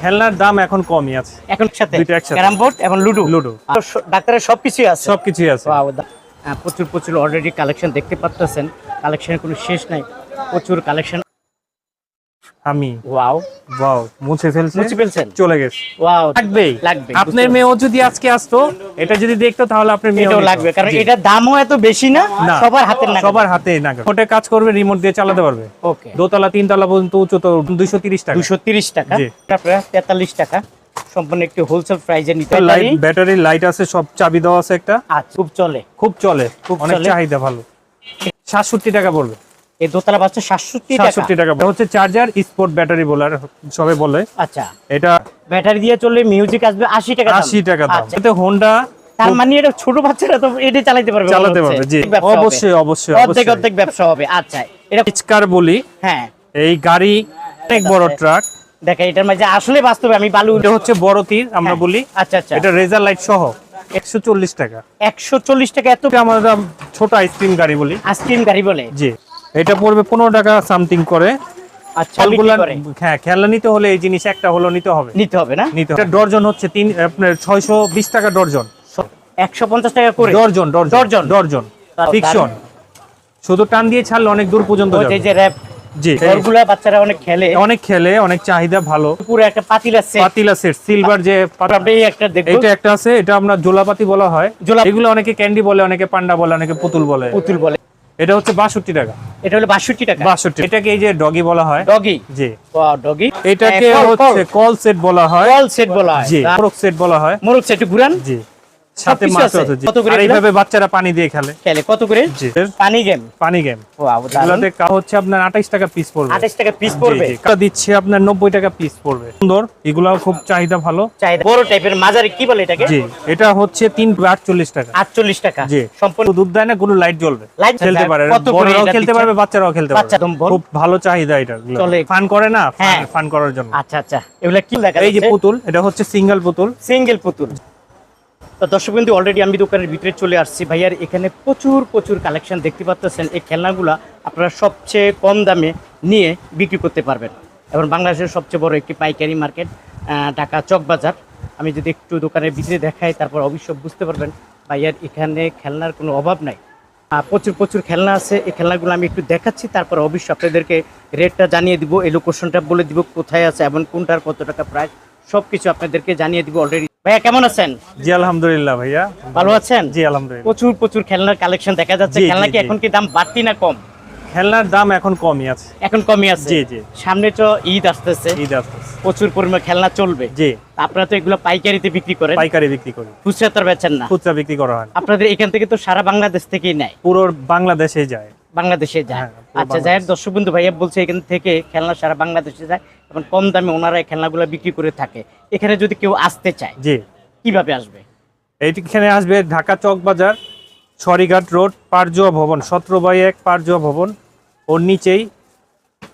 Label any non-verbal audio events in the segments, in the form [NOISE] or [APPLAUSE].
খেলনার দাম এখন কমই আছে। এখন সাথে দুটো একসাথে। ক্যারাম বোর্ড এবং লুডো? লুডো। ডাক্তারের সবকিছুই আছে? সবকিছুই আছে। Wow, প্রচুর প্রচুর অলরেডি কালেকশন দেখতে পাচ্ছেন কালেকশনের কোনো শেষ নাই। প্রচুর কালেকশন আমি। ওয়াও। ওয়াও মুছে ফেলছে মুছে ফেলছেন? চলে গেছে। ওয়াও লাগবেই লাগবে। আপনার মেয়েও যদি আজকে আসতো এটা যদি দেখতো তাহলে আপনার মেয়েও লাগবে কারণ জি। এটার দামও এত বেশি না। সবার হাতের না সবার হাতে না ওটা কাজ করবে রিমোট দিয়ে চালাতে পারবে। ওকে। দোতলা তিনতলা পর্যন্ত উঁচু তো দুইশো তিরিশ টাকা। দুশো তিরিশ টাকা। তারপরে তেতাল্লিশ টাকা। সম্পূর্ণ একটি হোলসেল প্রাইজে নিতে লাইট পারি। ব্যাটারি লাইট আছে সব চাবি দেওয়া আছে একটা। আচ্ছা খুব চলে। খুব চলে খুব অনেক চাহিদা ভালো। সাতষট্টি টাকা পড়বে এই দোতলা বাচ্চা সাতষট্টি টাকা। সাতষট্টি টাকা। হচ্ছে চার্জার স্পোর্ট ব্যাটারি বলার সবে বলে। আচ্ছা। এটা ব্যাটারি দিয়ে চললে মিউজিক আসবে আশি টাকা আশি টাকা দাম। আচ্ছা। হোন্ডা তার মানে এটা ছোট বাচ্চারা তো এটা চালাতে পারবে চালাতে পারবে জি। অর্ধেক ব্যবসা হবে। অবশ্যই অবশ্যই অর্ধেক অর্ধেক ব্যবসা হবে। আচ্ছা এটা রিচকার বলি। হ্যাঁ। এই গাড়ি অনেক বড় ট্রাক দেখা এটার মাঝে আসলে বাস্তবে আমি বালু এটা হচ্ছে বড় তীর আমরা হ্যাঁ। বলি। আচ্ছা আচ্ছা। এটা রেজার লাইট সহ। একশো চল্লিশ টাকা। একশো চল্লিশ টাকা এত আমরা ছোট আইসক্রিম গাড়ি বলি। আইসক্রিম গাড়ি বলে। জি। এটা পড়বে পনেরো টাকা সামথিং করে। আচ্ছা। হ্যাঁ খেলনা নিতে হলে এই জিনিস একটা হলো নিতে হবে। নিতে হবে না? নিতে হবে। ডর্জন হচ্ছে তিন আপনার ছয়শো বিশ টাকা ডর্জন। একশো পঞ্চাশ টাকা করে? Dozen dozen dozen? ডর্জন। ফিকশন। শুধু টান দিয়ে ছাড়লে অনেক দূর পর্যন্ত যে র্যাপ জি। ঘরগুলা বাচ্চারা অনেক খেলে। অনেক খেলে অনেক চাহিদা ভালো। পুরো একটা পাতিলা সেট পাতিলা সেট সিলভার যে এই একটা এটা একটা আছে এটা আমরা জোলাপাতি বলা হয়। এগুলো অনেকে ক্যান্ডি বলে অনেকে পান্ডা বলে অনেকে পুতুল বলে। পুতুল বলে। এটা হচ্ছে বাষট্টি টাকা। এটা হলো বাষট্টি টাকা। বাষট্টি। এটাকে এই যে ডগি বলা হয়? ডগি। জি। ডগি। এটাকে হচ্ছে কল সেট বলা হয়। কল সেট বলা হয়। জি মোরগ সেট বলা হয়। মোরগ সেট ঘুরান। জি। সাথে মাছ আছে? কত করে এইভাবে বাচ্চারা পানি দিয়ে খেলে। খেলে। কত করে? পানি গেম পানি গেম ওয়াও দারুণ এগুলাতে কা হচ্ছে আপনার 28 টাকা পিস পড়বে। 28 টাকা পিস পড়বে? এটা দিচ্ছে আপনার 90 টাকা পিস পড়বে। সুন্দর এগুলাও খুব চাহিদা ভালো। চাহিদা। বড় টাইপের মাঝারি কি বলে এটাকে? জি এটা হচ্ছে 348 টাকা। 48 টাকা। জি। সম্পূর্ণ দুধ দেয় না কোনো লাইট জ্বলবে। Light খেলতে পারে। বড়রাও খেলতে পারবে বাচ্চারাও খেলতে পারবে। খুব ভালো চাহিদা এটা চলে। ফান করে না হ্যাঁ। ফান করার জন্য। আচ্ছা আচ্ছা। এগুলা কি দেখা এই যে পুতুল এটা হচ্ছে সিঙ্গেল পুতুল। সিঙ্গেল পুতুল। তো দর্শক বিন্দু অলরেডি আমি দোকানের ভিতরে চলে আসছি। ভাইয়ার এখানে প্রচুর প্রচুর কালেকশন দেখতে পাচ্ছেন এই খেলনাগুলা আপনারা সবচেয়ে কম দামে নিয়ে বিক্রি করতে পারবেন। এবং বাংলাদেশের সবচেয়ে বড় একটি পাইকারি মার্কেট ঢাকা চকবাজার আমি যদি একটু দোকানের ভিতরে দেখাই, তারপর অবশ্যই বুঝতে পারবেন, ভাইয়ার এখানে খেলনার কোনো অভাব নাই। প্রচুর প্রচুর খেলনা আছে। এই খেলনাগুলো আমি একটু দেখাচ্ছি, তারপর অবশ্যই আপনাদেরকে রেটটা জানিয়ে দিব, এই লোকেশনটা বলে দিব, কোথায় আছে, এবং কোনটার কত টাকা প্রাইস সব কিছু আপনাদেরকে জানিয়ে দিব অলরেডি ভাইয়া কেমন আছেন? জি আলহামদুলিল্লাহ ভাইয়া। ভালো আছেন? জি আলহামদুলিল্লাহ। প্রচুর প্রচুর খেলনার কালেকশন দেখা যাচ্ছে। খেলনা কি এখন কি দাম বাড়তি না কম? খেলনার দাম এখন কমই আছে। এখন কমই আছে? জি, জি। সামনে তো ঈদ আসতেছে। ঈদ আসতেছে। প্রচুর পরিমাণ খেলনা চলবে। জি। আপনারা তো এগুলো পাইকারিতে বিক্রি করেন? পাইকারি বিক্রি করি। খুচরা তো বেচেন না। খুচরা বিক্রি করা হয় আপনাদের এখান থেকে তো সারা বাংলাদেশ থেকেই নেয়। পুরো বাংলাদেশে যায়। বাংলাদেশে যায়। হ্যাঁ, আচ্ছা যাই হোক দর্শক বন্ধু ভাইয়া বলছে এখান থেকে খেলনা সারা বাংলাদেশে যায়। এবং কম দামে ওনারা এই খেলনাগুলো বিক্রি করে থাকে। এখানে যদি কেউ আসতে চায় জি। কীভাবে আসবে? এইখানে আসবে ঢাকা চক বাজার সরিঘাট রোড পারজোয়া ভবন সতেরো বাই এক পারজোয়া ভবন। ওর নিচেই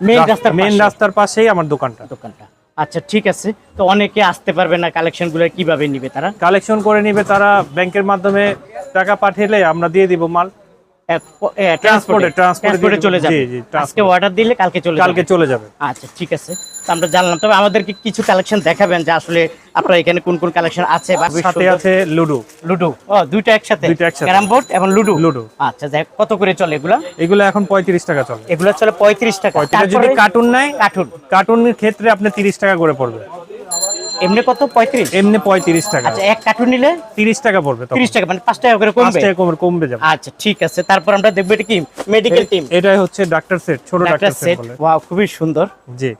মেন রাস্তার মেন রাস্তার পাশেই আমার দোকানটা। দোকানটা। আচ্ছা ঠিক আছে। তো অনেকে আসতে পারবে না কালেকশনগুলো কীভাবে নিবে তারা? কালেকশন করে নিবে তারা ব্যাংকের মাধ্যমে টাকা পাঠালে আমরা দিয়ে দিব মাল। ট্রান্সপোর্টে Transport-এ, transport-এ ট্রান্সপোর্টে চলে যাবে। জি, জি, transport। আজকে অর্ডার দিলে কালকে চলে কালকে চলে যাবে। আচ্ছা ঠিক আছে। আমরা জানলাম। তবে আমাদেরকে কিছু কালেকশন দেখাবেন যে আসলে আপনার এখানে কোন কোন কালেকশন আছে বা সাথে আছে লুডো লুডো ও দুইটা একসাথে? দুইটা একসাথে। ক্যারাম বোর্ড এবং লুডো লুডো। আচ্ছা কত করে চলে এগুলা? এগুলো এখন পঁয়ত্রিশ টাকা চলে। এগুলো চলে পঁয়ত্রিশ টাকা। এটা যদি কার্টুন কার্টুন কার্টুনের ক্ষেত্রে আপনি তিরিশ টাকা করে পড়বে। এমনি কত? পঁয়ত্রিশ? এমনি পঁয়ত্রিশ টাকা। আচ্ছা এক কার্টুন নিলে তিরিশ টাকা পড়বে তখন। তিরিশ টাকা মানে পাঁচ টাকা করে কমবে? টাকা কমবে কমবে যাবে। আচ্ছা ঠিক আছে। তারপর আমরা দেখব এটা কি? মেডিকেল টিম এটাই হচ্ছে ডাক্তার সেট ছোট ডাক্তার সেট ওয়াও খুবই সুন্দর। জি।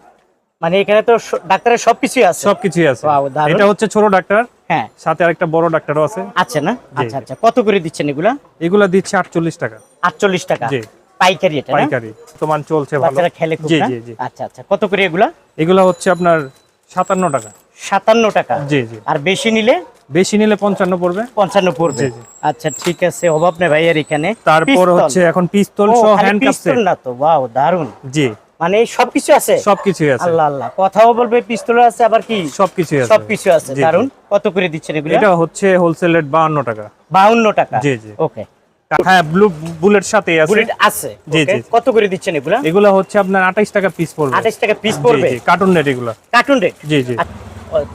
মানে এখানে তো ডাক্তারের সবকিছুই আছে। সবকিছুই আছে। এটা হচ্ছে ছোট ডাক্তার হ্যাঁ। সাথে আরেকটা বড় ডাক্তারও আছে। আছে না? আচ্ছা আচ্ছা। কত করে দিচ্ছেন এগুলা? এগুলা দিচ্ছে আটচল্লিশ টাকা। আটচল্লিশ টাকা? জি। পাইকারি এটা পাইকারি। তোমার চলছে ভালো। বাচ্চারা খেলে খুব না? জি জি। আচ্ছা আচ্ছা। কত করে এগুলা? এগুলা হচ্ছে আপনার সাতান্ন টাকা। সাতান্ন টাকা। জি জি। আর বেশি নিলে? বেশি নিলে পঞ্চান্ন পড়বে। পঞ্চান্ন পড়বে। আচ্ছা ঠিক আছে অভাব নেই ভাইয়ের এখানে। তারপর হচ্ছে এখন পিস্তল সহ খালি হ্যান্ডকাপ পিস্তল না তো? ওয়াও দারুণ জি। মানে সবকিছু আছে? সবকিছুই আছে। আল্লাহ আল্লাহ। কথাও বলবে পিস্তল আছে আবার কি? সবকিছুই আছে। সবকিছু আছে। দারুণ কত করে দিচ্ছেন এগুলো? এটা হচ্ছে হোলসেল রেট বাহান্ন টাকা। বাউন্ন টাকা? জি, জি। ওকে হ্যাঁ ব্লু বুলেট সাথে আছে। বুলেট আছে। জি, জি। কত করে দিচ্ছেন এগুলা? এগুলা হচ্ছে আপনার আঠাইশ টাকা পিস পড়বে। আঠাশ টাকা পিস পড়বে? জি কার্টুন নেট এগুলা। কার্টুন রেট জি জি।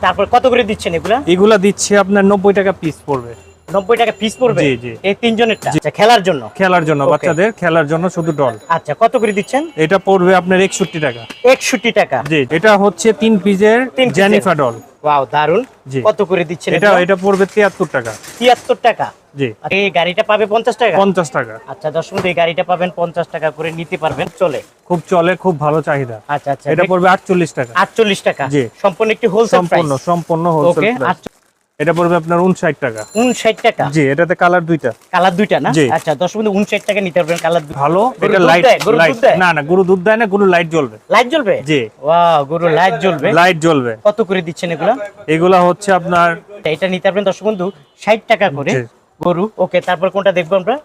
তারপর কত করে দিচ্ছেন এগুলা? এগুলা দিচ্ছে আপনার নব্বই টাকা পিস পড়বে। টাকা পিস পড়বে জি, জি। এই তিনজনেরটা? আচ্ছা খেলার জন্য? খেলার জন্য বাচ্চাদের খেলার জন্য শুধু ডল আচ্ছা কত করে দিচ্ছেন? এটা পড়বে আপনার একষট্টি টাকা। একষট্টি টাকা। জি এটা হচ্ছে তিন পিসের জেনিফা ডল ওয়াও দারুণ কত করে দিচ্ছেন এটা এটা পড়বে তিয়াত্তর টাকা। তিয়াত্তর টাকা? জি। এই গাড়িটা পাবে পঞ্চাশ টাকা? পঞ্চাশ টাকা। আচ্ছা এই গাড়িটা পাবেন পঞ্চাশ টাকা করে নিতে পারবেন চলে। খুব চলে খুব ভালো চাহিদা। আচ্ছা আচ্ছা এটা পড়বে আটচল্লিশ টাকা। আটচল্লিশ টাকা। জি। সম্পূর্ণ একটি হোলসেল সম্পূর্ণ প্রাইস সম্পূর্ণ হোলসেল এটা পড়বে আপনার উনষাট টাকা। উনষাট টাকা? জি এটাতে কালার দুইটা। কালার দুইটা না। আচ্ছা দশ মিনিট উনষাট টাকা নিতে পারবেন কালার ভালো এটা লাইট লাইট না না গরু দুধ দেয় না গরু লাইট জ্বলবে। লাইট জ্বলবে? জি। ওয়াও গরু লাইট জ্বলবে। লাইট জ্বলবে। কত করে দিচ্ছেন এগুলা? এগুলা হচ্ছে আপনার এটা নিতে পারবেন দশ বন্ধু ষাট টাকা করে গরু। ওকে তারপর কোনটা দেখব আমরা?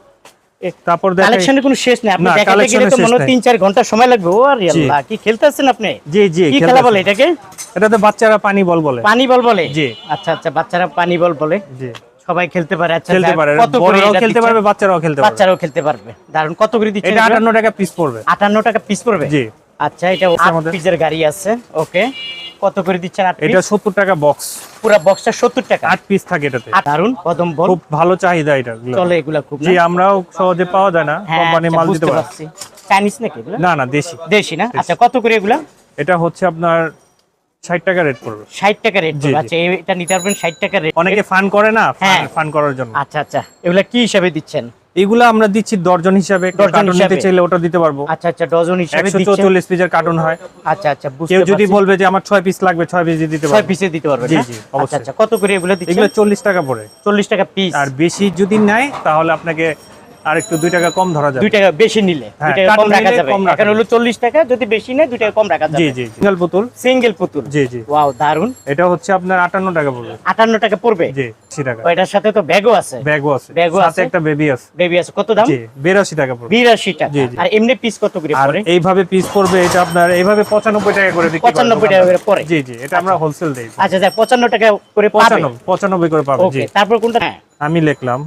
তারপর কালেকশনের কোনো শেষ নেই। আপনি দেখাতে গেলে তো মনে নাই। তিন চার ঘণ্টা সময় লাগবে। ও আর আল্লাহ কি খেলতে আপনি? জি জি কি খেলা বলে এটাকে? এটাতে বাচ্চারা পানি বল বলে। পানি বল বলে? জি। আচ্ছা আচ্ছা বাচ্চারা পানি বল বলে। জি। সবাই খেলতে পারে। আচ্ছা খেলতে পারে। বড়রাও খেলতে পারবে বাচ্চারাও খেলতে পারবে। বাচ্চারাও খেলতে পারবে। দারুণ কত করে দিচ্ছেন এটা এগুলো? আটান্ন টাকা পিস পড়বে। আটান্ন টাকা পিস পড়বে? জি। আচ্ছা এটা আমাদের- গাড়ি আছে। ওকে কত করে দিচ্ছেন? এটা পিস সত্তর টাকা বক্স পুরো বক্সটা সত্তর টাকা। আট পিস থাকে এটাতে। দারুণ কদম বল। খুব ভালো চাহিদা এটা চলে এগুলা খুব জি আমরাও সহজে পাওয়া যায় না। হ্যাঁ, কোম্পানি আচ্ছা, মাল দিতে পারছি। চাইনিজ নাকি এগুলা? না না দেশি। দেশি না? আচ্ছা কত করে এগুলা? এটা হচ্ছে আপনার ষাট টাকা রেট পড়বে। ষাট টাকা রেট। আচ্ছা এটা নিতে পারবেন ষাট টাকা রেট অনেকে ফান করে না হ্যাঁ। ফান করার জন্য। আচ্ছা আচ্ছা। এগুলা কি হিসাবে দিচ্ছেন? এগুলা আমরা দিচ্ছি দর্জন হিসাবে নিতে চাইলে ওটা দিতে পারব। আচ্ছা আচ্ছা ডজন হিসাবে চৌচল্লিশ পিসের কার্টুন হয়। আচ্ছা আচ্ছা বুঝতে কেউ যদি বলবে যে আমার ছয় পিস লাগবে ছয় পিস দিতে পারব। পিসে দিতে পারবে জি, জি, আচ্ছা আচ্ছা কত করে এগুলো দিচ্ছেন? এগুলো চল্লিশ টাকা পড়ে। চল্লিশ টাকা পিস আর বেশি যদি নেয় তাহলে আপনাকে আর একটু দুই টাকা কম ধরা যাবে। দুই টাকা বেশি নিলে দুই হ্যাঁ, টাকা কম রাখা যাবে। এখন হলো চল্লিশ টাকা যদি বেশি নেয় দুই টাকা কম রাখা যাবে। জি সিঙ্গেল পুতুল? সিঙ্গেল পুতুল। জি জি। ওয়াও দারুণ এটা হচ্ছে আপনার আটান্ন টাকা পড়বে। আটান্ন টাকা পড়বে? জি আশি টাকা। ও, এটার সাথে তো ব্যাগও আছে। ব্যাগও আছে। ব্যাগও সাথে আছে? একটা বেবি আছে। বেবি আছে। কত দাম? জি বিরাশি টাকা পড়বে। বিরাশি টাকা। জি, জি। আর এমনি পিস কত করে আর পড়ে? এইভাবে পিস পড়বে এটা আপনার এইভাবে পঁচানব্বই টাকা করে বিক্রি করে পঁচানব্বই দোকানদার। টাকা করে পড়ে। জি জি এটা আমরা হোলসেল দিই। আচ্ছা আচ্ছা পঁচান্ন টাকা করে পাবে। পঁচানব্বই পঁচানব্বই করে পাবে জি। তারপর কোনটা? আমি লিখলাম।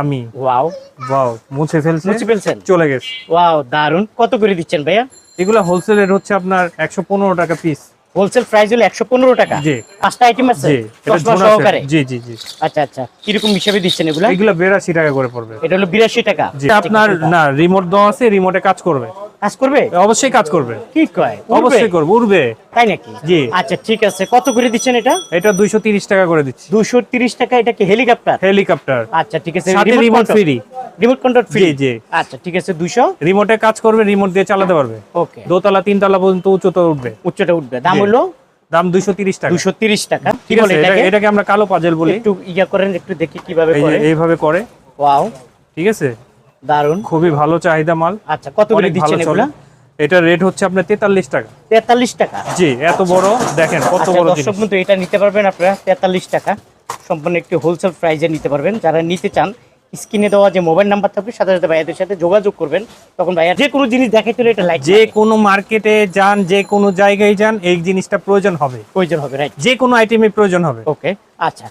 আমি। ওয়াও। ওয়াও মুছে ফেলছে মুছে ফেলছেন? চলে গেছে। ওয়াও দারুণ কত করে দিচ্ছেন ভাইয়া? এগুলো হোলসেল এর হচ্ছে আপনার একশো পনেরো টাকা পিস হোলসেল প্রাইস হলো একশো পনেরো টাকা? জি। পাঁচটা আইটেম আছে? জি এটা সহকারে? জি জি জি। আচ্ছা আচ্ছা। কি রকম হিসাবে দিচ্ছেন এগুলো? এগুলো বিরাশি টাকা করে পড়বে। এটা হলো বিরাশি টাকা। জি আপনার না রিমোট দেওয়া আছে রিমোটে কাজ করবে। কাজ করবে? অবশ্যই কাজ করবে। কি কয়? অবশ্যই করবে উড়বে। তাই নাকি? জি। আচ্ছা ঠিক আছে। কত করে দিচ্ছেন এটা? এটা দুইশো তিরিশ টাকা করে দিচ্ছি। দুশো তিরিশ টাকা এটা কি হেলিকপ্টার? হেলিকপ্টার। আচ্ছা ঠিক আছে। সাথে remote free remote control free জি। আচ্ছা ঠিক আছে দুশো রিমোটে কাজ করবে রিমোট দিয়ে চালাতে পারবে। ওকে। দোতলা তিনতলা পর্যন্ত উচ্চতা উঠবে। উচ্চটা উঠবে। দাম হলো? দাম দুইশো তিরিশ টাকা। দুশো তিরিশ টাকা। কি ঠিক বলে আছে এটাকে? এটাকে আমরা কালো পাজেল বলি। একটু ইয়া করেন একটু দেখি কীভাবে করে। এইভাবে করে। ওয়াও। ঠিক আছে? দারুণ খুবই ভালো চাহিদা মাল। আচ্ছা কত করে দিচ্ছেন এগুলা? এটা রেট হচ্ছে আপনার তেতাল্লিশ টাকা। তেতাল্লিশ টাকা? জি এত বড় দেখেন কত আচ্ছা বড় দর্শক বন্ধু এটা নিতে পারবেন আপনারা তেতাল্লিশ টাকা। সম্পূর্ণ একটি হোলসেল প্রাইজে নিতে পারবেন। যারা নিতে চান স্ক্রিনে দেওয়া যে মোবাইল নাম্বার থাকবে সাথে সাথে ভাইয়াদের সাথে যোগাযোগ করবেন। তখন ভাইয়া যে কোনো জিনিস দেখাইতে হলে এটা লাইক যে কোনো মার্কেটে যান যে কোনো জায়গায় যান এই জিনিসটা প্রয়োজন হবে। প্রয়োজন হবে রাইট যে কোনো আইটেমে প্রয়োজন হবে। ওকে আচ্ছা।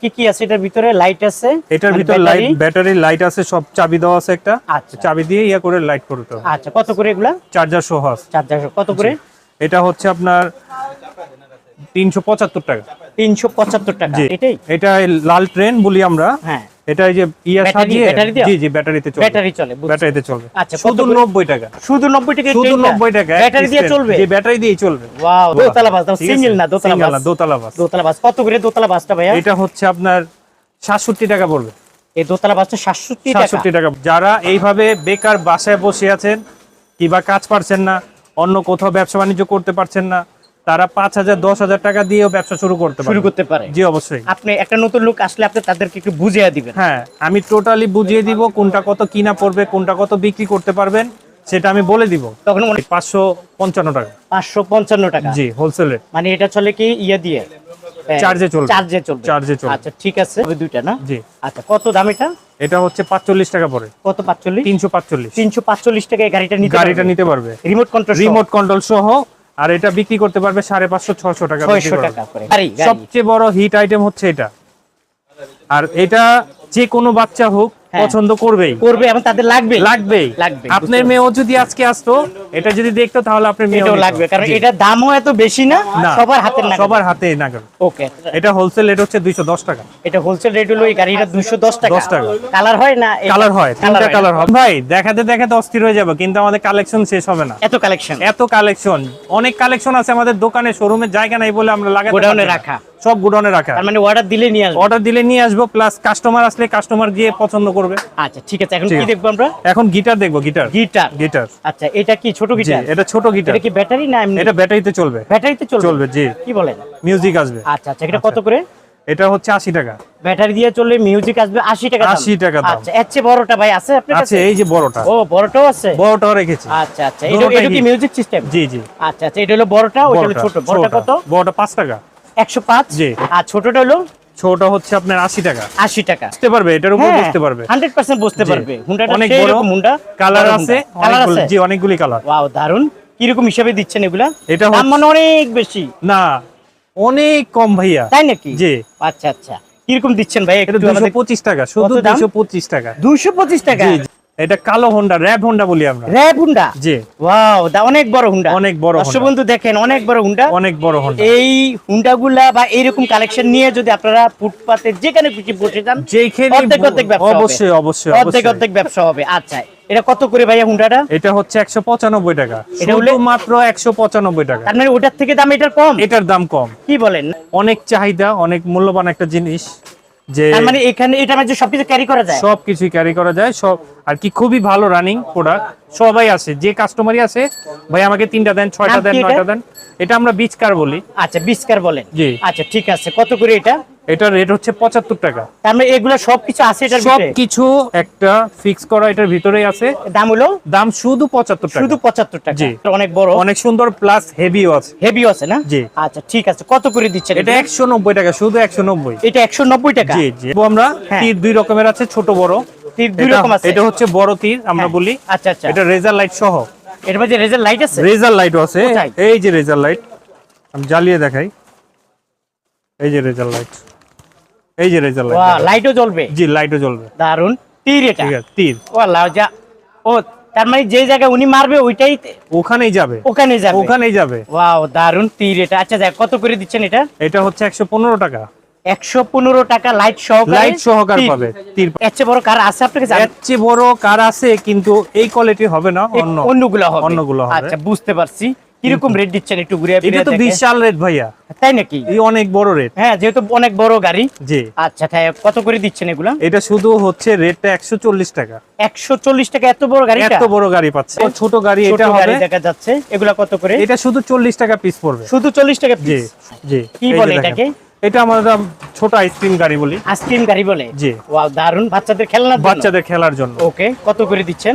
কি কি আছে এটার ভিতরে? লাইট আছে এটার ভিতরে লাইট ব্যাটারি লাইট আছে সব চাবি দেওয়া আছে একটা। আচ্ছা। চাবি দিয়ে ইয়া করে লাইট করতে হবে। আচ্ছা কত করে এগুলা? চার্জার সহ আছে। চার্জার কত করে? এটা হচ্ছে আপনার তিনশো পঁচাত্তর টাকা। তিনশো পঁচাত্তর টাকা। এটাই? এটা লাল ট্রেন বলি আমরা। হ্যাঁ। এটা এই যে ইয়া সাজিয়ে জি জি ব্যাটারিতে চলবে। ব্যাটারি চলে ব্যাটারিতে চলবে। আচ্ছা, শুধু করে? নব্বই টাকা। শুধু নব্বই টাকা শুধু নব্বই টাকা ব্যাটারি দিয়ে চলবে? যে ব্যাটারি দিয়ে চলবে। ওয়াও দোতলা বাস সিঙ্গেল না দোতলা বাস? দোতলা বাস। দোতলা বাস। কত করে দোতলা বাসটা ভাইয়া? এটা হচ্ছে আপনার সাতষট্টি টাকা পড়বে। এই দোতলা বাসটা সাতষট্টি টাকা। সাতষট্টি টাকা। যারা এইভাবে বেকার বাসায় বসে আছেন কিংবা কাজ পারছেন না অন্য কোথাও ব্যবসা বাণিজ্য করতে পারছেন না তারা পাঁচ হাজার দশ হাজার টাকা দিয়েও ব্যবসা শুরু করতে শুরু পারে করতে পারে। জি অবশ্যই। আপনি একটা নতুন লোক আসলে আপনি তাদেরকে একটু বুঝিয়ে দিবেন। হ্যাঁ আমি টোটালি বুঝিয়ে দিব কোনটা কত কিনা পড়বে কোনটা কত বিক্রি করতে পারবেন সেটা আমি বলে দিব। তখন মনে পাঁচশো পঞ্চান্ন টাকা। পাঁচশো পঞ্চান্ন টাকা। জি হোলসেলে মানে এটা চলে কি ইয়ে দিয়ে? চার্জে চলবে। চার্জে চলবে। চার্জে চলবে। আচ্ছা ঠিক আছে। ওই দুইটা না? জি। আচ্ছা কত দাম এটা? এটা হচ্ছে পাঁচচল্লিশ টাকা পড়ে। কত পাঁচচল্লিশ? তিনশো পাঁচচল্লিশ। তিনশো পাঁচচল্লিশ টাকা এই গাড়িটা নিতে গাড়িটা নিতে পারবে। রিমোট কন্ট্রোল রিমোট কন্ট্রোল সহ আর এটা বিক্রি করতে পারবে সাড়ে পাঁচশো ছশো টাকা সবচেয়ে বড় হিট আইটেম হচ্ছে এটা। আর এটা যে কোনো বাচ্চা হোক। পছন্দ করবেই। করবে এবং তাদের লাগবে। লাগবেই লাগবে, আপনার মেয়েও যদি আজকে আসতো এটা যদি দেখতো তাহলে আপনার মেয়েও লাগবে কারণ জি। এটার দামও এত বেশি না সবার হাতের না সবার হাতে না ওকে। এটা হোলসেল রেট হচ্ছে দুইশো দশ টাকা। এটা হোলসেল রেট হলো এই গাড়িটা দুশো দশ টাকা। 10 টাকা। কালার হয় না? কালার হয় তিনটা কালার হয়। ভাই দেখাতে দেখাতে অস্থির হয়ে যাবে কিন্তু আমাদের কালেকশন শেষ হবে না। এত কালেকশন এত কালেকশন অনেক কালেকশন আছে আমাদের দোকানে শোরুমে জায়গা নাই বলে আমরা লাগাতে রাখা। সব গোডাউনে রাখা। মানে অর্ডার দিলে নিয়ে আসবে। অর্ডার দিলে নিয়ে আসব প্লাস কাস্টমার আসলে কাস্টমার গিয়ে পছন্দ করবে। আচ্ছা ঠিক আছে এখন কি। দেখব আমরা? এখন গিটার দেখব গিটার গিটার গিটার আচ্ছা এটা কি ছোট গিটার এটা ছোট গিটার এটা কি ব্যাটারি না এমনি? এটা ব্যাটারিতে চলবে। ব্যাটারিতে চলবে? চলবে জি। কি বলেন? মিউজিক আসবে। আচ্ছা আচ্ছা এটা কত করে? এটা হচ্ছে আশি টাকা। ব্যাটারি দিয়ে চললে মিউজিক আসবে আশি টাকা দাম। 80 টাকা দাম। আচ্ছা এর চেয়ে বড়টা ভাই আছে আপনার আছে কাছে? এই যে বড়টা। ও বড়টাও আছে? বড়টাও রেখেছি। আচ্ছা আচ্ছা এটা এটা কি মিউজিক সিস্টেম জি জি। আচ্ছা আচ্ছা এটা হলো বড়টা ওটা হলো ছোট। বড়টা কত? বড়টা পাঁচ টাকা। একশো পাঁচ আর ছোটটা হলো ছোটটা হচ্ছে আপনার আশি টাকা। আশি টাকা। বুঝতে পারবে এটার উপর হ্যাঁ বুঝতে পারবে। হান্ড্রেড পার্সেন্ট বুঝতে পারবে। হুন্ডাটা অনেক বড়। হুন্ডা কালার আছে কালার আছে। জি অনেকগুলি কালার ওয়াও দারুণ কীরকম হিসাবে দিচ্ছেন এগুলা? এটা দাম মানে অনেক বেশি। না অনেক কম ভাইয়া। তাই নাকি? জি। আচ্ছা আচ্ছা। দিচ্ছেন ভাই একটু টাকা শুধু টাকা। দুশো পঁচিশ টাকা? জি জি। এটা কালো হোন্ডা র্যাব হোন্ডা বলি আমরা। র্যাব হুন্ডা জি। ওয়াও দা অনেক বড় হুন্ডা অনেক বড় দর্শক বন্ধু দেখেন অনেক বড় হুন্ডা অনেক বড় হোন্ডা এই হুন্ডাগুলা বা এইরকম কালেকশন নিয়ে যদি আপনারা ফুটপাতে যেখানে খুশি বসে যান যেখানে অর্ধেক অর্ধেক ব্যবসা হবে। অবশ্যই অবশ্যই অর্ধেক অবশ্যই। অর্ধেক ব্যবসা হবে। আচ্ছা এটা কত করে ভাইয়া হুন্ডাটা এটা হচ্ছে একশো পঁচানব্বই টাকা। এটা হলে- মাত্র একশো পঁচানব্বই টাকা। তার মানে ওটার থেকে দাম এটার কম? এটার দাম কম। কি বলেন? অনেক চাহিদা অনেক মূল্যবান একটা জিনিস যে মানে এখানে এটা মানে সবকিছু ক্যারি করা যায়? সব কিছুই ক্যারি করা যায় সব আর কি খুবই ভালো রানিং প্রোডাক্ট সবাই আছে যে কাস্টমারই আছে ভাই আমাকে তিনটা দেন ছয়টা দেন নয়টা দেন। এটা আমরা বিচ কার বলি। আচ্ছা বিস্কার বলেন। জি। আচ্ছা ঠিক আছে কত করে এটা? এটার রেট হচ্ছে পঁচাত্তর টাকা। তার মানে এগুলো সবকিছু আছে এটার ভিতরে? কিছু একটা ফিক্স করা এটার ভিতরেই আছে। দাম হলো? দাম শুধু পঁচাত্তর টাকা। শুধু পঁচাত্তর টাকা। জি। অনেক বড়। অনেক সুন্দর প্লাস হেভিও আছে। হেভি আছে না? জি। আচ্ছা ঠিক আছে কত করে দিচ্ছেন এটা একশো নব্বই টাকা শুধু একশো নব্বই। এটা একশো নব্বই টাকা? জি জি। আমরা হ্যাঁ। তীর দুই রকমের আছে ছোট বড়। তীর দুই রকম আছে। এটা হচ্ছে বড় তীর আমরা হ্যাঁ। বলি। আচ্ছা আচ্ছা। এটা রেজার লাইট সহ। এর মধ্যে রেজাল্ট লাইট আছে? রেজার লাইটও আছে। এই যে রেজার লাইট আমি জ্বালিয়ে দেখাই। এই যে রেজার লাইট। এই যে রেজার ওয়া লাইট লাইটও জ্বলবে? জি লাইটও জ্বলবে। দারুণ তীর এটা? ঠিক আছে তীর। ওয়াল্লাহ যা। ও তার মানে যে জায়গায় উনি মারবে ওইটাই ওখানেই যাবে। ওখানে যাবে? ওখানেই যাবে। ওয়াও দারুণ তীর এটা। আচ্ছা কত করে দিচ্ছেন এটা? এটা হচ্ছে একশো পনেরো টাকা। একশো পনেরো টাকা লাইট সহকারে লাইট সহকার তীর। পাবে এর চেয়ে বড় কার আছে আপনার কাছে এর চেয়ে বড় কার আছে কিন্তু এই কোয়ালিটি হবে না অন্য অন্যগুলো হবে। অন্যগুলো হবে। আচ্ছা বুঝতে পারছি। কীরকম রেট দিচ্ছেন একটু ঘুরে এটা তো বিশাল রেট ভাইয়া। তাই নাকি? এই অনেক বড় রেট হ্যাঁ যেহেতু অনেক বড় গাড়ি। জি। আচ্ছা তাই কত করে দিচ্ছেন এগুলা? এটা শুধু হচ্ছে রেটটা একশো চল্লিশ টাকা। একশো চল্লিশ টাকা এত বড় গাড়ি এত বড় গাড়ি পাচ্ছে। ছোট গাড়ি এটা গাড়ি হবে। দেখা যাচ্ছে। এগুলা কত করে? এটা শুধু চল্লিশ টাকা পিস পড়বে। শুধু চল্লিশ টাকা পিস জি কি বলে এটাকে? এটা আমরা ছোট আইসক্রিম গাড়ি বলি। আইসক্রিম গাড়ি বলে? জি। ওয়াও দারুণ বাচ্চাদের খেলনা বাচ্চাদের খেলার জন্য। ওকে কত করে দিচ্ছেন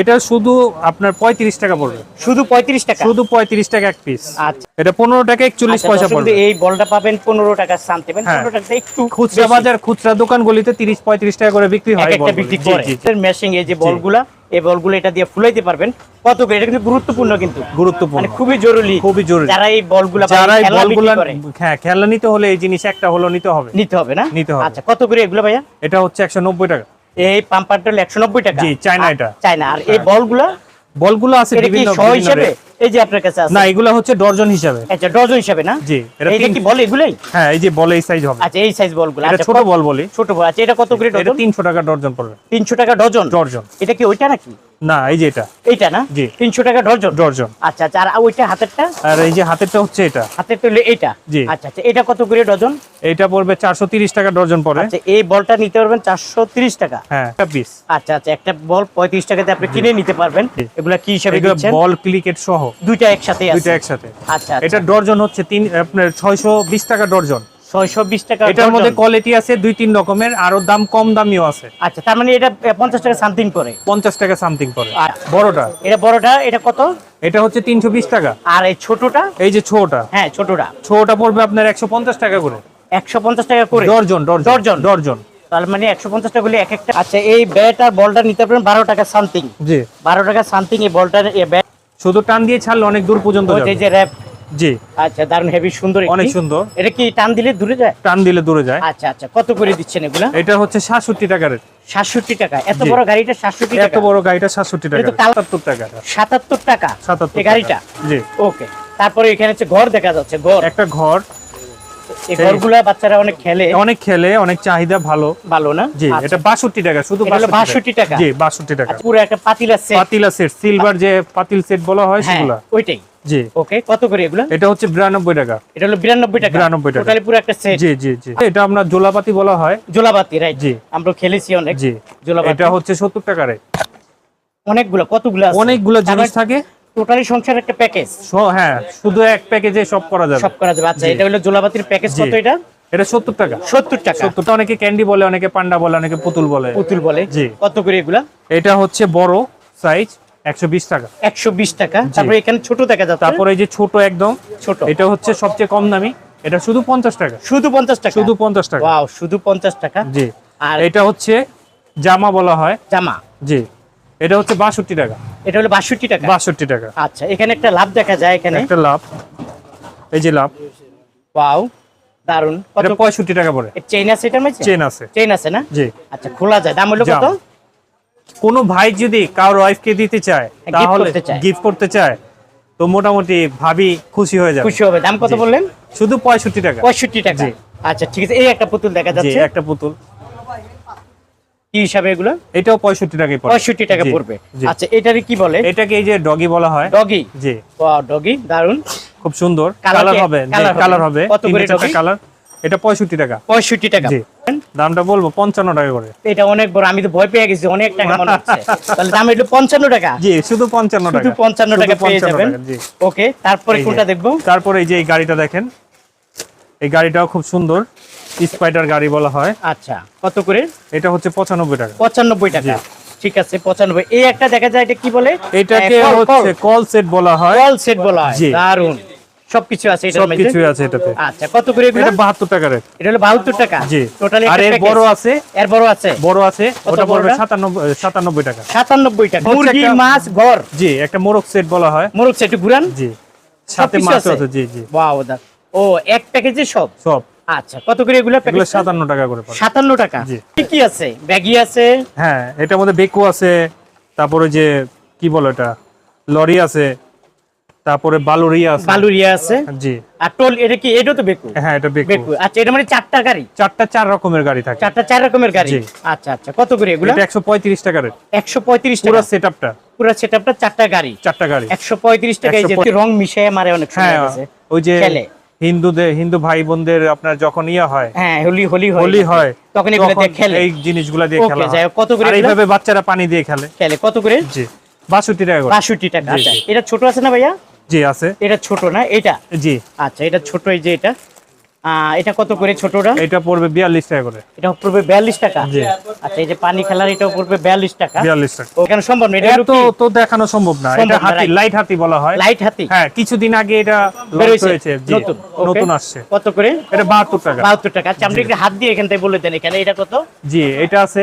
এটা শুধু আপনার পঁয়ত্রিশ টাকা পড়বে। শুধু পঁয়ত্রিশ টাকা? শুধু পঁয়ত্রিশ টাকা এক পিস আচ্ছা। এটা পনেরো টাকা একচল্লিশ আচ্ছা, পয়সা পড়বে। এই বলটা পাবেন পনেরো টাকা শান্তি পাবেন হ্যাঁ। পনেরো টাকা একটু খুচরা। বাজার খুচরা দোকানগুলিতে তিরিশ পঁয়ত্রিশ টাকা করে বিক্রি হয় একটা বিক্রি করে। মেশিং এই যে বলগুলা এই বলগুলো এটা দিয়ে ফুলাইতে পারবেন। কত করে? এটা কিন্তু গুরুত্বপূর্ণ কিন্তু। গুরুত্বপূর্ণ। মানে খুবই জরুরি। খুবই জরুরি। যারা এই বলগুলো যারা এই বলগুলা হ্যাঁ খেলা নিতে হলে এই জিনিস একটা হলো নিতে হবে। নিতে হবে না? নিতে হবে। আচ্ছা কত করে এগুলো ভাইয়া? এটা হচ্ছে একশো নব্বই টাকা। এই পাম্পারটা হলো একশো নব্বই টাকা। জি, চায়না এটা। চায়না। আর এই বলগুলো বলগুলা বলগুলো আছে এটা বিভিন্ন বিভিন্ন হিসাবে? এই যে আপনার কাছে আছে। না এগুলো হচ্ছে ডজন হিসাবে। আচ্ছা ডজন হিসাবে না? জি, এটা এটা কি বল এগুলাই? হ্যাঁ এই যে বল এই সাইজ হবে। আচ্ছা এই সাইজ বলগুলো। এটা আচ্ছা ছোট বল বলি। ছোট বল। আচ্ছা এটা কত করে এটা ডজন? তিনশো টাকা ডজন পড়বে। তিনশো টাকা ডজন? ডজন। এটা কি ওইটা নাকি? না এই যে এটা। এইটা না? জি। তিনশো টাকা ডজন ডর্জন। আচ্ছা আচ্ছা আর ওইটা হাতেরটা? আর এই যে হাতেরটা হচ্ছে এটা। হাতের তুলে এইটা? জি। আচ্ছা আচ্ছা এটা কত করে ডজন এটা পড়বে চারশো তিরিশ টাকা ডর্জন পড়ে। আচ্ছা এই বলটা নিতে পারবেন চারশো তিরিশ টাকা। হ্যাঁ একটা পিস আচ্ছা আচ্ছা একটা বল পঁয়ত্রিশ টাকাতে আপনি কিনে নিতে পারবেন। এগুলা কি হিসাবে দিচ্ছেন? বল ক্লিকেট সহ। দুইটা একসাথে আছে। দুইটা একসাথে আচ্ছা। এটা ডর্জন হচ্ছে তিন আপনার ছয়শো বিশ টাকা ডর্জন। ছয়শো বিশ টাকা এটার মধ্যে কোয়ালিটি আছে দুই তিন রকমের আরও দাম কম দামিও আছে। আচ্ছা তার মানে এটা পঞ্চাশ টাকা সামথিং করে। পঞ্চাশ টাকা সামথিং পড়ে আর বড়টা? এটা বড়টা এটা কত? এটা হচ্ছে তিনশো বিশ টাকা। আর এই ছোটটা? এই যে ছোটা হ্যাঁ ছোটটা। ছোটা পড়বে আপনার একশো পঞ্চাশ টাকা করে। একশো পঞ্চাশ টাকা করে? Dozen dozen. ডর্জন। তার মানে একশো পঞ্চাশ টাকা এক একটা আচ্ছা এই ব্যাট আর বলটা নিতে পারবেন বারো টাকা সামথিং জি। বারো টাকা সামথিং এই বলটা এই ব্যাট শুধু টান দিয়ে ছাড়লে অনেক দূর পর্যন্ত যাবে। যে র্যাপ জি। আচ্ছা দারুণ হেভি সুন্দর অনেক সুন্দর। এটা কি টান দিলে দূরে যায়? টান দিলে দূরে যায়। আচ্ছা আচ্ছা কত করে দিচ্ছেন এগুলা? এটা হচ্ছে সাতষট্টি টাকার সাতষট্টি টাকা। এত বড় গাড়িটা সাতষট্টি এত বড় গাড়িটা সাতষট্টি টাকা। এটা তো কাল- সাতাত্তর টাকা। সাতাত্তর টাকা? সাতাত্তর এই গাড়িটা? জি। ওকে। তারপরে এখানে হচ্ছে ঘর দেখা যাচ্ছে ঘর। একটা ঘর। এই ঘরগুলা বাচ্চারা অনেক খেলে। অনেক খেলে অনেক চাহিদা ভালো। ভালো না? জি আচ্ছা। এটা বাষট্টি টাকা শুধু এটা হলো 62 টাকা? জি বাষট্টি টাকা। পুরো একটা পাতিলা সেট পাতিলা সেট সিলভার যে পাতিল সেট বলা হয় হ্যাঁ সেগুলা। ওইটাই। জি। ওকে কত করে এগুলা? এটা হচ্ছে বিরানব্বই টাকা। এটা হলো বিরানব্বই টাকা। 92 টাকা। টোটালি পুরো একটা সেট জি জি জি। এটা আমরা জোলাপাতি বলা হয়। জোলাবাতি রাইট জি। আমরা খেলেছি অনেক জি। এটা হচ্ছে সত্তর টাকারে অনেকগুলো কতগুলো আছে? অনেকগুলো জিনিস থাকে। টোটালি সংসার একটা প্যাকেজ হ্যাঁ শুধু এক প্যাকেজে সব করা যাবে। সব করা যাবে। আচ্ছা এটা হলো জোলাবাতির প্যাকেজ কত এটা? এটা সত্তর টাকা। সত্তর টাকা। সত্তরটা অনেকে ক্যান্ডি বলে অনেকে পান্ডা বলে অনেকে পুতুল বলে। পুতুল বলে। জি। কত করে এগুলা? এটা হচ্ছে বড় সাইজ একশো বিশ টাকা। একশো বিশ টাকা। তারপরে এখানে ছোট দেখা যাচ্ছে। তারপরে এই যে ছোট একদম ছোট। এটা হচ্ছে সবচেয়ে কম দামি। এটা শুধু পঞ্চাশ টাকা। শুধু পঞ্চাশ টাকা? শুধু পঞ্চাশ টাকা। ওয়াও শুধু পঞ্চাশ টাকা। জি। আর এটা হচ্ছে জামা বলা হয়। জামা। জি। এটা হচ্ছে বাষট্টি টাকা। এটা হলো বাষট্টি টাকা? বাষট্টি টাকা। আচ্ছা এখানে একটা লাভ দেখা যায় এখানে। একটা লাভ। এই যে লাভ। ওয়াও দারুণ কত? এটা পঁয়ষট্টি টাকা পড়ে। চেইন আছে এটার মধ্যে? চেন আছে। চেইন আছে না? জি। আচ্ছা খোলা যায়। দাম হলো কত। কোনো ভাই যদি কারোর ওয়াইফকে দিতে চায় তাহলে গিফট করতে চায় তো মোটামুটি ভাবি খুশি হয়ে যাবে। খুশি হবে। দাম কত বললেন? শুধু পঁয়ষট্টি টাকা। পঁয়ষট্টি টাকা। জি। আচ্ছা ঠিক আছে। এই একটা পুতুল দেখা যাচ্ছে। একটা পুতুল। কি হিসাবে এগুলো? এটাও পঁয়ষট্টি টাকাই পড়ে পঁয়ষট্টি টাকা পড়বে। আচ্ছা এটারই কি বলে? এটাকে এই যে ডগি বলা হয়। ডগি জি। ডগি দারুণ খুব সুন্দর। কালার হবে। কালার হবে। কত করে doggy? কালার এটা পঁয়ষট্টি টাকা। পঁয়ষট্টি টাকা। দামটা বলব পঞ্চান্ন টাকা করে। এটা অনেক বড় আমি তো ভয় পেয়ে গেছি অনেক টাকা মনে হচ্ছে। তাহলে দাম একটু পঞ্চান্ন টাকা? জি শুধু পঞ্চান্ন টাকা। শুধু পঞ্চান্ন টাকা পেয়ে যাবেন। ওকে তারপরে। কোনটা দেখব? তারপরে এই যে এই গাড়িটা দেখেন এই গাড়িটাও খুব সুন্দর। স্পাইডার গাড়ি বলা হয়। আচ্ছা কত করে? এটা হচ্ছে পঁচানব্বই টাকা। পঁচানব্বই টাকা। ঠিক আছে পঁচানব্বই। এই একটা দেখা যায় এটা কি বলে? এটাকে কল- হচ্ছে কল। সেট বলা হয়। কল সেট বলা হয়। দারুণ সবকিছু আছে এটার সবকিছু আছে এটাতে। আচ্ছা কত করে এগুলো? এটা বাহাত্তর টাকার এটা হলো বাহাত্তর টাকা? জি। টোটালি আর এর বড় আছে? এর বড় আছে? বড় আছে ওটা পড়বে বড়টা? সাতানব্বই সাতানব্বই টাকা। সাতানব্বই টাকা। মুরগি একটা- মাছ ঘর। জি একটা মোরগ সেট বলা হয়। মোরগ সেট ঘুরান। জি। সাথে মাছ আছে? আছে জি জি। ওয়াও দা ও এক প্যাকেজে সব? সব। আচ্ছা কত করে এগুলো এগুলো প্যাকেজ সাতান্ন টাকা করে পড়ে। টাকা। জি। কি কি আছে? ব্যাগি আছে? হ্যাঁ এটার মধ্যে বেকু আছে তারপরে যে কি বলো এটা লরি আছে তারপরে বালুরিয়া আছে। বালুরিয়া আছে। জি। আর টোল এটা কি এটা তো বেকু? হ্যাঁ এটা বেকু। আচ্ছা এটা মানে চারটা গাড়ি? চারটা চার রকমের গাড়ি থাকে। চারটা চার রকমের গাড়ি? আচ্ছা আচ্ছা কত করে এগুলো? এটা একশো পঁয়ত্রিশ টাকার একশো পঁয়ত্রিশ পুরো টাকা। সেট আপটা পুরো সেট আপটা চারটা গাড়ি। চারটা গাড়ি। একশো পঁয়ত্রিশ টাকায় যে 135 রং মিশিয়ে মারে অনেক হ্যাঁ সময় আছে ওই যে। হিন্দুদের হিন্দু ভাই বোনদের আপনার যখন ইয়ে হয় হ্যাঁ হোলি হোলি হয়। হোলি হয় তখন এগুলো দিয়ে খেলে। এই জিনিসগুলো দিয়ে খেলা হয়। কত করে এইভাবে বাচ্চারা পানি দিয়ে খেলে। খেলে কত করে? জি। বাষট্টি টাকা করে। বাষট্টি টাকা আচ্ছা। এটা ছোট আছে না ভাইয়া? জি আছে। এটা ছোট না এটা? জি। আচ্ছা এটা ছোট এই যে এটা। এটা কত করে ছোটটা এটা পড়বে বিয়াল্লিশ টাকা করে। এটা পড়বে বিয়াল্লিশ টাকা? জি। আচ্ছা এই যে পানি খেলার এটাও পড়বে বিয়াল্লিশ টাকা। বিয়াল্লিশ টাকা। ওখানে সম্ভব না এটা এত তো দেখানো সম্ভব না। এটা হাতি লাইট হাতি বলা হয়। লাইট হাতি? হ্যাঁ কিছুদিন আগে এটা হয়েছে, নতুন নতুন আসছে। কত করে? এটা বাহাত্তর টাকা। বাহাত্তর টাকা। আচ্ছা আপনি একটু হাত দিয়ে এখান থেকে বলে দেন এখানে এটা কত? জি এটা আছে।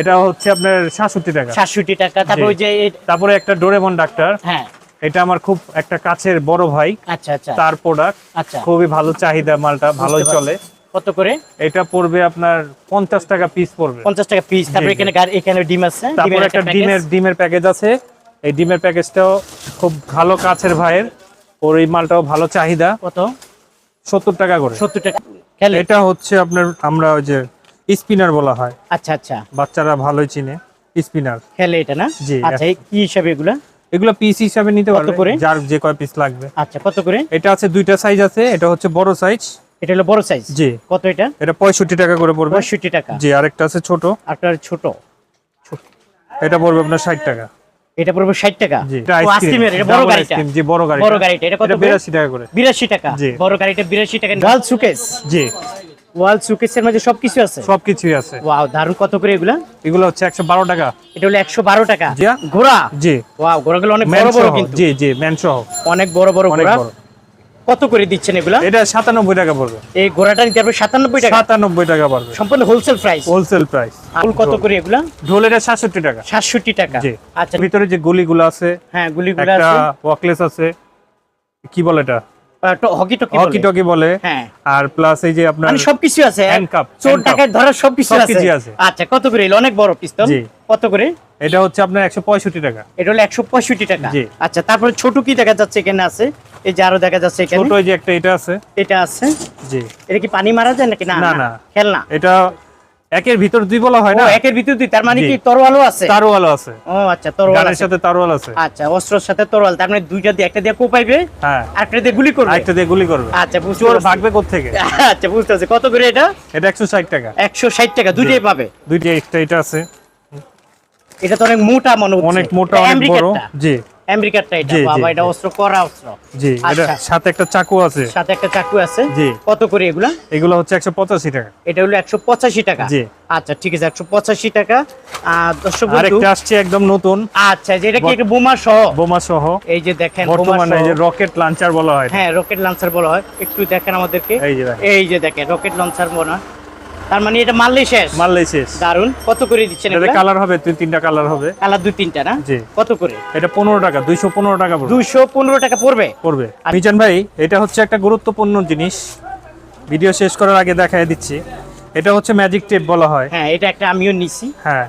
এটা হচ্ছে আপনার সাতষট্টি টাকা। সাতষট্টি টাকা। তারপর ওই যে তারপরে একটা ডোরেমন ডাক্তার হ্যাঁ। এটা আমার খুব একটা কাছের বড় ভাই। আচ্ছা আচ্ছা। তার প্রোডাক্ট আচ্ছা। খুবই ভালো চাহিদা মালটা ভালোই চলে। কত করে? এটা পড়বে আপনার পঞ্চাশ টাকা পিস পড়বে। পঞ্চাশ টাকা পিস তারপর এখানে এখানে ডিম আছে? তারপর একটা ডিমের ডিমের প্যাকেজ আছে। এই ডিমের প্যাকেজটাও খুব ভালো কাছের ভাইয়ের। ওর এই মালটাও ভালো চাহিদা। কত? সত্তর টাকা করে। সত্তর টাকা। খেলে। এটা হচ্ছে আপনার আমরা ওই যে স্পিনার বলা হয়। আচ্ছা আচ্ছা। বাচ্চারা ভালোই চিনে। স্পিনার খেলে এটা না? জি, আচ্ছা কি হিসাবে এগুলা? এগুলো পিস হিসাবে নিতে কত পারবে। করে? যার যে কয় পিস লাগবে। আচ্ছা কত করে? এটা আছে দুইটা সাইজ আছে এটা হচ্ছে বড় সাইজ এটা হলো বড় সাইজ জি। কত এটা? এটা পঁয়ষট্টি টাকা করে পড়বে। পঁয়ষট্টি টাকা। জি আরেকটা আছে ছোট। আরেকটা ছোট। এটা পড়বে আপনার ষাট টাকা। এটা পড়বে ষাট টাকা। আইসক্রিমের এটা বড় গাড়িটা। ice-cream, জি বড় গাড়ি বড় গাড়িটা এটা কত করে? বিরাশি টাকা করে। বিরাশি টাকা। বড় গাড়িটা বিরাশি টাকা ওয়াল সুকেস। জি। ওয়াল সুকেসের মধ্যে সবকিছু আছে? সবকিছুই আছে। ওয়াও দারুণ কত করে এগুলা? এগুলো হচ্ছে একশো বারো টাকা। এটা হলো একশো বারো টাকা। জি। ঘোড়া? জি। ওয়াও ঘোড়াগুলো অনেক ম্যান বড় বড় কিন্তু। জি জি ম্যান সহ অনেক বড় বড় ঘোড়া। বড়। কত করে দিচ্ছেন এগুলা? এটা সাতানব্বই টাকা পড়বে। এই ঘোড়াটা নিতে পারবে সাতানব্বই টাকা। সাতানব্বই টাকা পড়বে। সম্পূর্ণ হোলসেল প্রাইস হোলসেল প্রাইস ফুল কত করে এগুলা? ঢোল এটা সাতষট্টি টাকা। সাতষট্টি টাকা। জি। আচ্ছা। ভিতরে যে গুলিগুলো আছে হ্যাঁ গুলিগুলো একটা আছে। ওয়াকলেস আছে। কি বলে এটা? হকি টকি বলে। হ্যাঁ। আর প্লাস এই যে আপনার মানে সবকিছু আছে। চোর। টাকায় সবকিছু আছে। আচ্ছা কত করে? অনেক বড় পিস্তল কত করে? এটা হচ্ছে আপনার একশো পঁয়ষট্টি টাকা। এটা হলো একশো পঁয়ষট্টি টাকা। আচ্ছা তারপরে ছোট কি দেখা যাচ্ছে এখানে আছে? এই যে আরও দেখা যাচ্ছে এখানে। ছোট যে একটা এটা আছে। এটা আছে। জি। এটা কি পানি মারা যায় নাকি? না না। খেলনা। এটা একের ভিতর দুই বলা হয় না? একের ভিতর দুই তার মানে কি তরোয়ালও আছে? তারওয়াল আছে। ও আচ্ছা তরোয়াল আছে। সাথে তারওয়াল আছে। আচ্ছা অস্ত্রের সাথে তরোয়াল তার মানে দুইটা দিয়ে একটা দিয়ে কোপাইবে হ্যাঁ। আরেকটা দিয়ে গুলি করবে? আরেকটা দিয়ে গুলি করবে। আচ্ছা বুঝতে চোর। ভাগবে কোথেকে [LAUGHS] আচ্ছা বুঝতে পারছি। কত করে এটা? এটা একশো ষাট টাকা। একশো ষাট টাকা দুইটাই পাবে? দুইটা একটা এটা আছে। এটা তো অনেক মোটা মনে হচ্ছে। অনেক মোটা অনেক বড়। জি। আমেরিকারটা এটা। জি, জি, বাবা এটা অস্ত্র করা অস্ত্র। জি এটা আচ্ছা। সাথে একটা চাকু আছে। সাথে একটা চাকু আছে। জি। কত করে এগুলা? এগুলো হচ্ছে একশো পঁচাশি টাকা। এটা হলো একশো পঁচাশি টাকা। জি। আচ্ছা ঠিক আছে একশো পঁচাশি টাকা। আর দর্শক বন্ধু আরেকটা আসছে একদম নতুন। আচ্ছা যেটা কি একটা বোমা সহ? বোমা সহ। এই যে দেখেন বর্তমানে এই যে রকেট লাঞ্চার বলা হয় হ্যাঁ রকেট লঞ্চার বলা হয়। একটু দেখেন আমাদেরকে। এই যে দেখেন। এই যে দেখেন রকেট লঞ্চার বলা তার মানে এটা মারলেই শেষ? মারলেই শেষ। দারুণ কত করে দিচ্ছেন এগুলা? কালার হবে দুই তিনটা কালার হবে। কালার দুই তিনটা না? জি। কত করে? এটা পনেরো টাকা দুইশো পনেরো টাকা পড়বে। দুইশো পনেরো টাকা পড়বে? পড়বে। মিজান ভাই এটা হচ্ছে একটা গুরুত্বপূর্ণ জিনিস। ভিডিও শেষ করার আগে দেখাই দিচ্ছি। এটা হচ্ছে ম্যাজিক টেপ বলা হয়। হ্যাঁ এটা একটা আমিও নিছি। হ্যাঁ।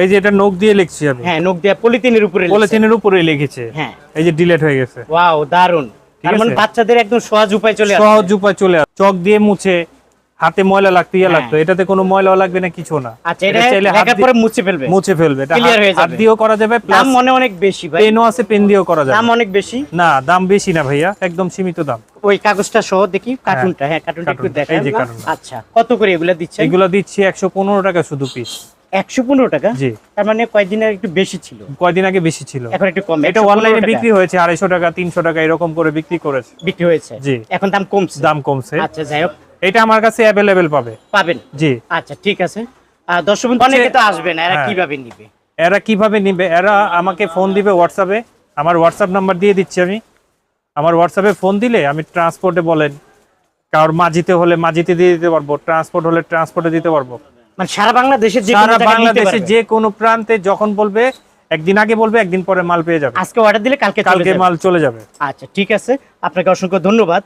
এই যে এটা নখ দিয়ে লিখছি আমি। হ্যাঁ নখ দেয়া পলিথিনের উপরে পলিথিনের উপরে লিখেছে। হ্যাঁ। এই যে ডিলেট হয়ে গেছে। ওয়াও দারুণ তার মানে বাচ্চাদের একদম সহজ উপায় চলে আসে সহজ উপায় চলে আসে চক দিয়ে মুছে হাতে ময়লা লাগতো ইয়া হ্যাঁ। লাগতো এটাতে কোনো ময়লা লাগবে না কিছু না। আচ্ছা এটা চাইলে হাত পরে মুছে ফেলবে। মুছে ফেলবে এটা Clear হাত- হয়ে হাত দিয়েও করা যাবে দাম মনে অনেক বেশি ভাই। পেনও আছে পেন দিয়েও করা যাবে। দাম অনেক বেশি? না দাম বেশি না ভাইয়া একদম সীমিত দাম। ওই কাগজটা সহ দেখি কার্টুনটা হ্যাঁ কার্টুনটা একটু কার্টুন, দেখান এই যে না? কার্টুনটা। আচ্ছা কত করে এগুলা দিচ্ছেন? এগুলো দিচ্ছি একশো পনেরো টাকা শুধু পিস একশো পনেরো টাকা? জি। তার মানে কয়েকদিনের একটু বেশি ছিল? কয়দিন আগে বেশি ছিল। এখন একটু কম এটা অনলাইনে বিক্রি হয়েছে আড়াইশো টাকা তিনশো টাকা এরকম করে বিক্রি করেছে। বিক্রি হয়েছে? জি। এখন দাম কমছে? দাম কমছে। আচ্ছা যাই হোক। এটা আমার কাছে অ্যাভেলেবেল পাবে। পাবেন? জি। আচ্ছা ঠিক আছে। আর দর্শক বন্ধু, অনেকে তো আসবে না এরা হ্যাঁ। কীভাবে নিবে? এরা কীভাবে নিবে? এরা আমাকে ফোন দিবে হোয়াটসঅ্যাপে আমার হোয়াটসঅ্যাপ নাম্বার দিয়ে দিচ্ছি আমি। আমার হোয়াটসঅ্যাপে ফোন দিলে আমি ট্রান্সপোর্টে বলেন কারোর মাঝিতে হলে মাঝিতে দিয়ে দিতে পারব ট্রান্সপোর্ট হলে ট্রান্সপোর্টে দিতে পারব। মানে সারা বাংলাদেশের যে কোনো সারা জায়গায় বাংলাদেশে যে কোনো প্রান্তে যখন বলবে একদিন আগে বলবে একদিন পরে মাল পেয়ে যাবে। আজকে অর্ডার দিলে কালকে কালকে মাল চলে যাবে। আচ্ছা ঠিক আছে। আপনাকে অসংখ্য ধন্যবাদ।